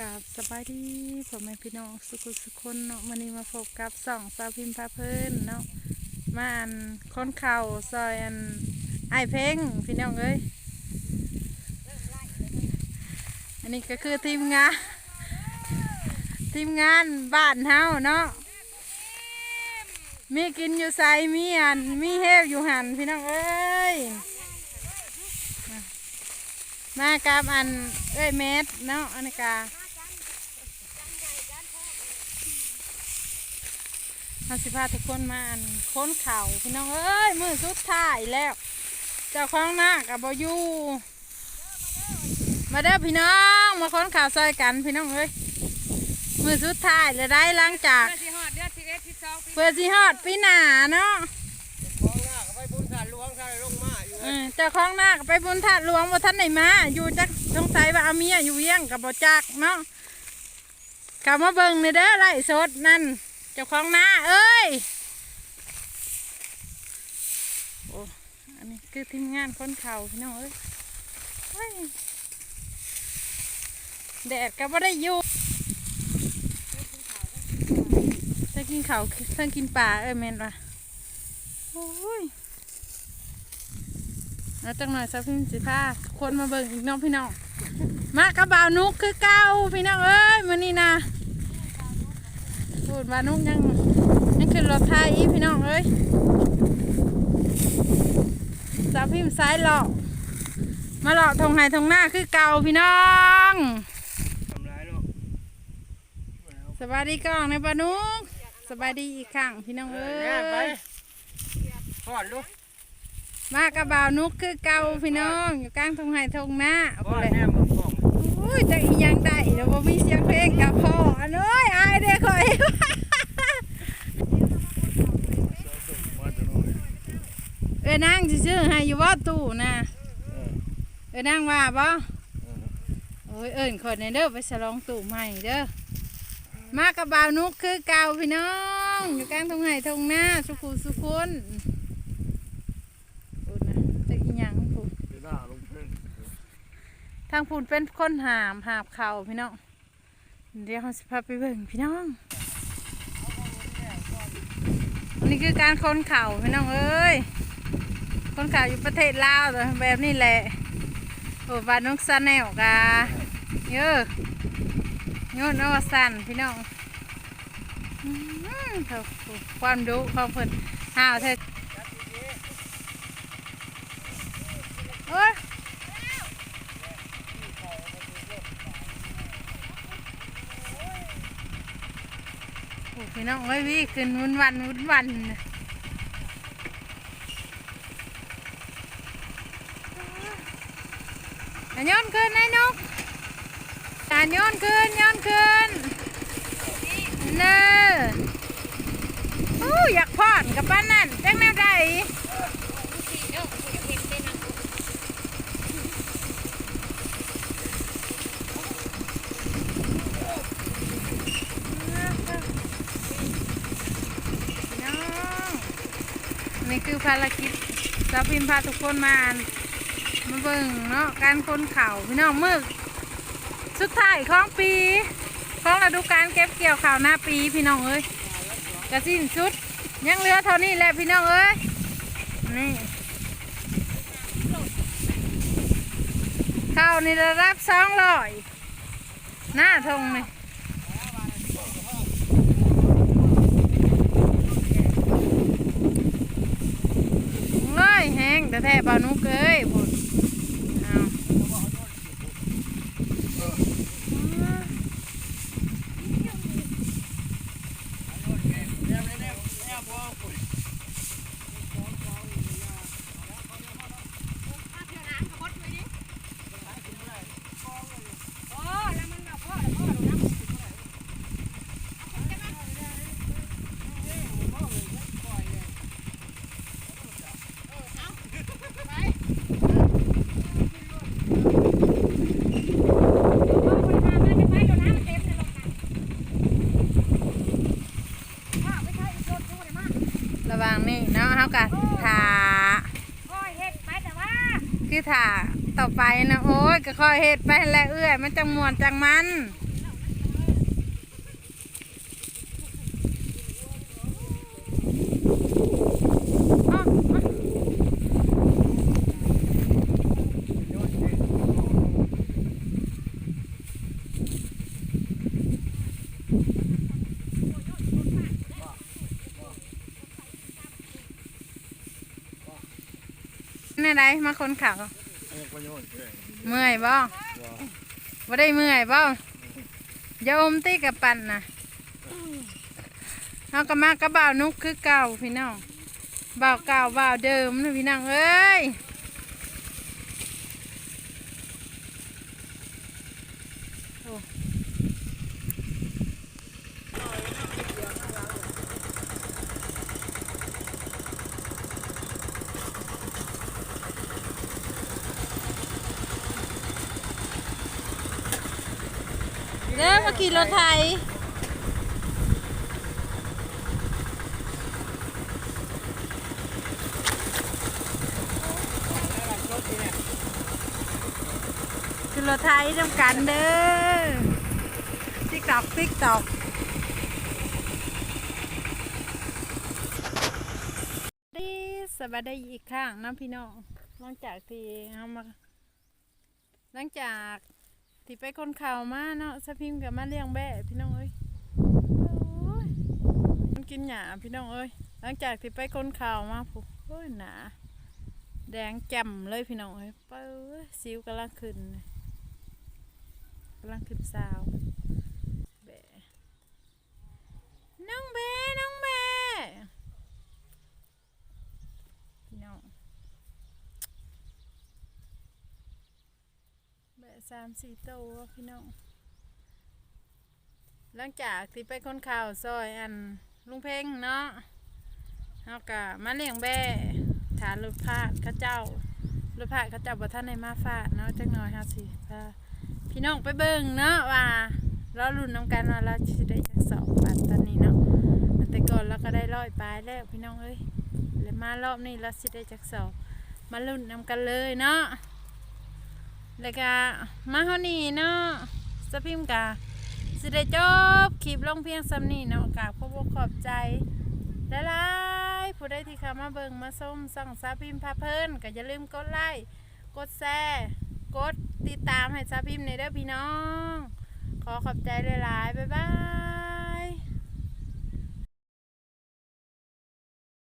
กับสบายดีผมแม่พี่น้องสุขุสุขคนเนาะวันนี้มาพบกับสองสาวพิมพ์พาเพลินเนาะมาอันค้นเข่าซอยอันไอเพ่งพี่น้องเอ้ยอันนี้ก็คือทีมงานทีมงานบ้านเฮาเนาะมีกินอยู่ใส่มีอันมีเฮวอยู่หันพี่น้องเอ้ยมากับอันเอ้ยเมดเนาะอันนี้กาเราสิพาทุกคนมาอันค้นเข่าพี่น้องเอ้ยมือสุดท้ายแล้ว เจ้าของหน้ากับบอยู่มาเด้อพี่น้องมาค้นข่าวซอยกันพี่น้องเอ้ยมือสุดท้ายเลยได้หล้างจากเดือนที่หอดเดือนที่เอ็ดที่สองปีเพื่อสิฮอดปีหน้าเนาะของหน้าก็ไปบุญสารหลวงสารลงมาอยู่เออเจ้าของหน้าก็ไปบุญถาดหลวงว่าท่านไหนมา อยู่จักสงสัยว่าเอาเมียอยู่เวียงกับบ่จักเนาะกลับมาเบิ่งในเด้อไล่สดนั่น เจ้าของนาเอ้ยโอ้อันนี้คือทีมงานคนเข่าพี่น้องเอ้ยแดดก็บ่ได้อยู่ถ้ากินเขาถ้ากินปลาเอ้ยแมนว่ะโอ้ยแล้วจังหน่อยซะพี่สิพาคนมาเบิ่งอีกน้องพี่น้อง มากระเบ่านุกคือเก้าพี่น้องเอ้ยมื้อนี้นะ พูดว่านุกยังยังขึ้นรถไทยอีพี่น้องเอ้ยสาวพิมพ์ซ้ายหลอกมาหลอกทงไห้ทงหน้าคือเก่าพี่น้องทำร้ายเนาะสบายดีก่อนในปานุกสบายดีอีกครั้งพี่น้องเอเอ้อเนี่ยไปยทอดลูกมากระบ่าวนุกคือเก่าพี่น้องอยู่กลางทงไห้ทงหน้าทเอาอดเลยแน่มึงของอุ้ยจะอีหยังได้เดี๋ยวบ่มีเสียงเพลงกับพ่ออันเอ้ยอายเด้อข่อย เอ้ยนางสิซื้อให้อยู่บ่ตู้นะเอ้ยนางว่าบ่โอ้ยเอิ้นข่อยในเด้อไปฉลองตู้ใหม่เด้อมากับบ่าวนุกคือเก่าพี่น้องอยู่กลางทงไห้ทงหน้าสุขุสุคนพูดนะจะอีหยังพูดหน้าลงเพิ่งทางพูนเป็นคนหามหาบเข่าพี่น้องเดี๋ยวเราสิพาไปเบิ่งพี่น้องอันนี้คือการคนเข่าพี่น้องเอ้ย คนข่าอยู่ประเทศลาวแต่แบบนี้แหละโอ้บานนกซาแนลกาเยอะโยนอาสันพี่น้องอืมเท่าความดุความเพิ่นห้าวเธอโอ้ยโอ้พี่น้องเอ้ยพี่ขึ้นวุ่นวันวุ่นวันน่ะอะ ย้อนขึ้นนายนกอ่ย้อนขึ้นย้อนขึ้นเน้อโอ้อยากพอดกับบ้านนั่นจังแนวใดนี่คือภารกิจสาพิมพาทุกคนมา เบิ่งเนาะการคนเข่าพี่น้องมือสุดท้ายของปีของฤดูการเก็บเกี่ยวข่าวหน้าปีพี่น้องเอ้ยกระสิ้นสุดยังเหลือเท่านี้แหละพี่น้องเอ้ยนี่ข้าวนี่ระดับสองร้อยหน้าทงนี่เอ้ยแห้งแต่แท้ปลานุกเอ้ยบุญเอาระหวังนี่เนาะเฮากะถ่า คือถ่าต่อไปนะโอ้ยก็ค่อยเฮ็ดไปแหละเอื้อย มันจังมวนจังมัน เอะไรมาคนข่าวเอาเมื่อยบ่บ่บ่ได้เมื่อยบ่อย่าอมตีกับปั่นนะเฮาก็มากระบ่าวนุกคือเก่าพี่น้องบ่าวเก่าบ่าวเดิมนะพี่น้องเอ้ยโอ้ ด้อมาขี่รถไถคือรถไทยจำกันเด้อติ๊กตอกติ๊กตอกดีสบายดีอีกครั้งนะพี่น้องหลังจากที่เอามาหลังจาก ที่ไปคนข่าวมาเนาะสะพิมกับมาเลี้ยงแบะพี่น้องเอ้ยมันกินหยาพี่น้องเอ้ยหลังจากที่ไปคนข่าวมาผู้โอ้ยหนาแดงแจ่มเลยพี่น้องเอ้ยเป้ยซิวกำลังขึ้นกำลังขึ้นสาวแบะน้องแบะน้องแบะพี่น้องแบะ สามสี่ตัวพี่น้องหลังจากที่ไปคนข่าวซอยอันลุงเพ่งเนาะเขากะมาเลี้ยงแบะฐานรถพาดข้าเจ้ารถพาดข้าเจ้าบ่ท่านในมาฟาดเนาะจักหน่อยฮะสิพาพี่น้องไปเบิ่งเนาะว่าเราลุ้นนำกันว่าเราสิได้จักสองบาทตอนนี้เนาะแต่ก่อนเราก็ได้ร้อยปลายแล้วพี่น้องเอ้ยแล้วมารอบนี้เราสิได้จักสองมาลุ้นนำกันเลยเนาะ แล้วก็มาเฮานี่เนาะสพิมกะสิได้จบคลิปลงเพียงซ้ำนี้เนาะกาบขอบขอบใจหลายๆผู้ใดที่เข้ามาเบิ่งมาส้มส่องซาพิมพาเพิ่นก็อย่าลืมกดไลค์กดแชร์กดติดตามให้ซาพิมในเด้อพี่น้อง ขอขอบใจหลายๆบ๊ายบาย